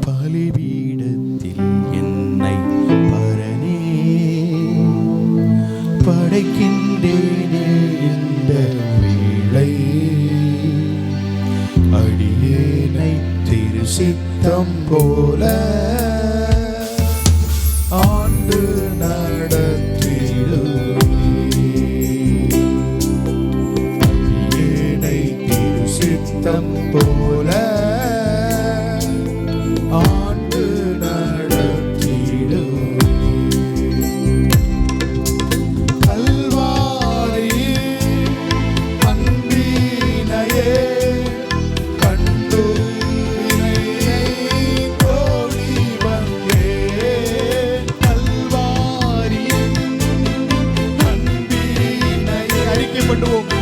பலிபீடத்தில் என்னை பரனே படைக்கின்றேனே இந்த வேளை. அடியேனை திருசித்தம் போல. ஆண்டு நடத்திடும் அடியேனை திருசித்தம் போல anduvo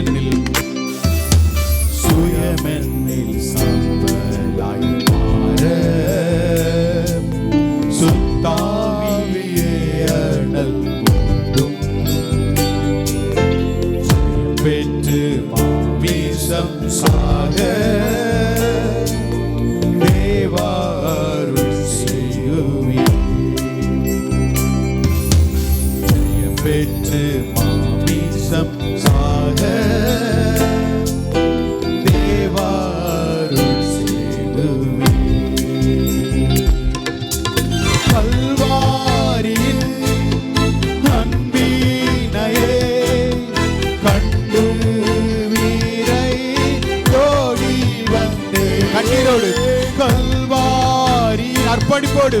சுயமென்னில் சுயமென்னில் சம்பலாய் மாற சுத்தாவியே அடல் கொண்டும் பெற்று மாவீசம் பெற்று மா தேசம் சாக தேவாரு செய்துவே கல்வாரின் அன்பீனையே கண்டு வீரை ஓடி அர்ப்பணிப்போடு.